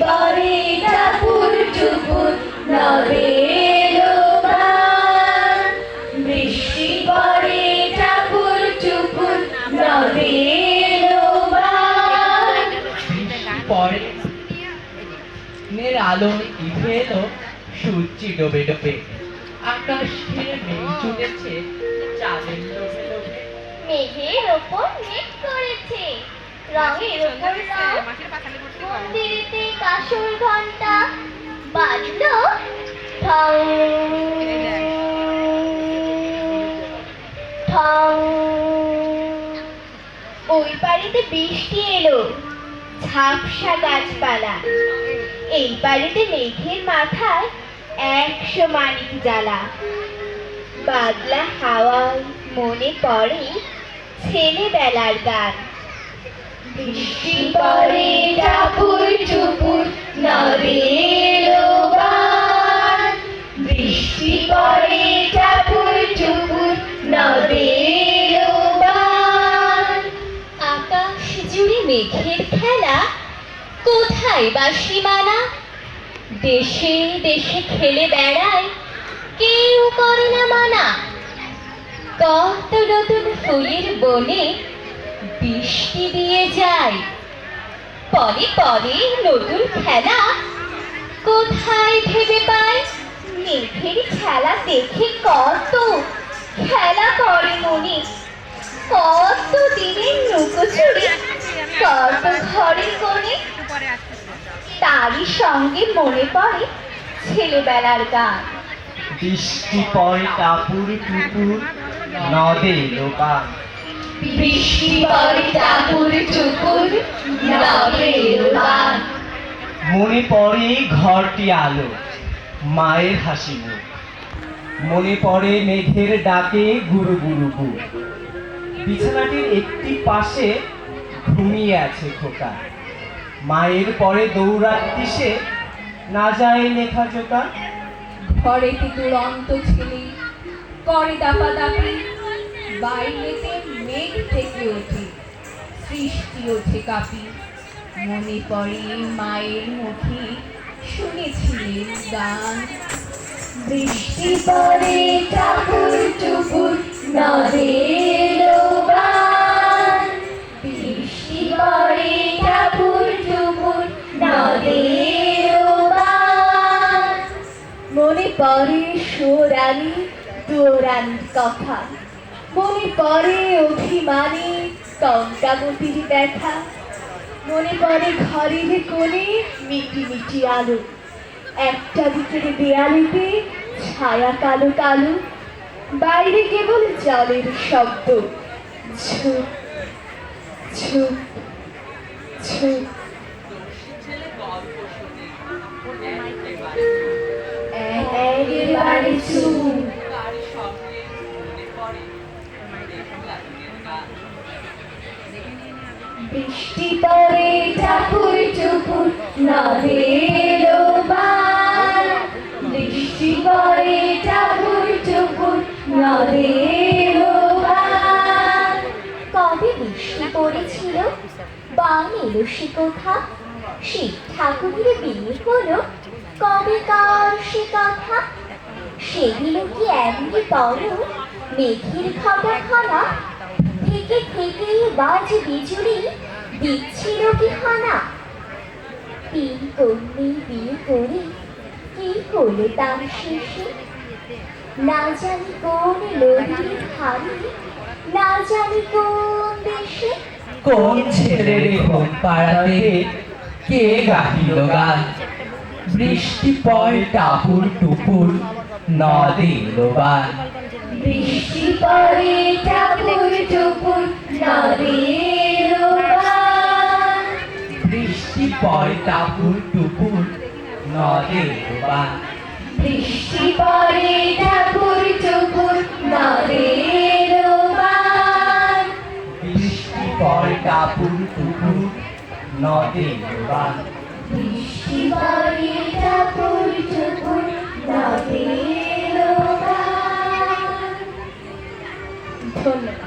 পরে টাপুর টুপুর নবে বৃষ্টি পরে টাপুর টুপুর নবে পরে নের আলো উঠে এলো সূর্যি ডোবে ডোবে। আকাশ ঘিরে মেঘ জুটেছে চাঁদের লোভে লোভে। মেঘের ওপর মেঘ করেছে। রঙের মন্দিরেতে কাসর ঘণ্টা বাজলো ঠং ঠং ওই বাড়িতে বৃষ্টি এলো ঝাপসা গাছপালা। এই বাড়িতে মেঘের মাথায় একশো মানিক জ্বালা। বাদলা হাওয়ায় মনে পড়ে ছেলেবেলার গান। বৃষ্টি পরে টাপুর টুপুর নবে বৃষ্টি পরে টাপুর টুপুর নবে আকাশ জুড়ে মেঘের খেলা, কোথায় বা সীমানা? দেশে দেশে খেলে বেড়ায়, কেউ করে না মানা। কত নতুন ফুলের বনে বৃষ্টি দিয়ে যায়। পরে পরে নতুন খেলা। কোথায় ভেবে পায় মেঘের খেলা দেখে কত। খেলা করে মনে। কত দিনের লুকোচুরি। কত ঘরের কোণে। তারই সঙ্গে মনে পড়ে ছেলেবেলার গান। বৃষ্টি পরে টাপুর টুপুর নদে লোকা মনে পড়ে ঘরটি আলো, মায়ের হাসি মুখ। মনে পড়ে মেঘের ডাকে গুরু গুরু গু। বিছানাটির একটি পাশে ঘুমিয়ে আছে খোকা। মায়ের পরে দৌড়াতে সে, না যায় লেখা চোকা ঘরেতে দুরন্ত ছেলে করে দাপাদাপি, বাইরেতে মেঘ থেকে ওঠে সৃষ্টি ওঠে কাপি। মনে পড়ে মায়ের মুখে শুনেছিলেন গান। বৃষ্টি পরে টাপুর টুপুর নদে বৃষ্টি পরে টাপুর টুপুর নদে মনে পড়ে কথা। মনে পড়ে অভিমানী কঙ্কাবতীর ব্যথা। মনে পড়ে ঘরের কোণে মিটি মিটি আলো। একটা দিকের দেয়ালেতে ছায়া কালো কালো। বাইরে কেবল জলের শব্দ। ঝুপ ঝুপ ঝুপ। একেবারে চুপ। বৃষ্টি পরে টাপুর টুপুর নদের বৃষ্টি পরে টাপুর টুপুর নদের কবে বৃষ্টি পড়েছিল? বান এলো সে কোথা? শিব ঠাকুরের বিয়ে হলো। কবে কার সে কথা? সেগুলো কি এমনি বড় মেঘের ঘটা খানা থেকে থেকে বাজ বিজুড়ি দিচ্ছিল কি হানা তিন কন্যে বিয়ে করে, কি তার শেষে? না জানি কোন না জানি কোন দেশে। কোন ঘুম পাড়াতে কে গাহিল গান? বৃষ্টি পয় টাপুর টুপুর নদে লোবান বৃষ্টি পরে টাপুর টুপুর নদীর বান। বৃষ্টি পয় টাপুর টুপুর নদে লোবান বৃষ্টি পরে টাপুর টুপুর নদীর বান। বৃষ্টি পয় টাপুর টুপুর নদে লোবান নদীর বান। ধন্যবাদ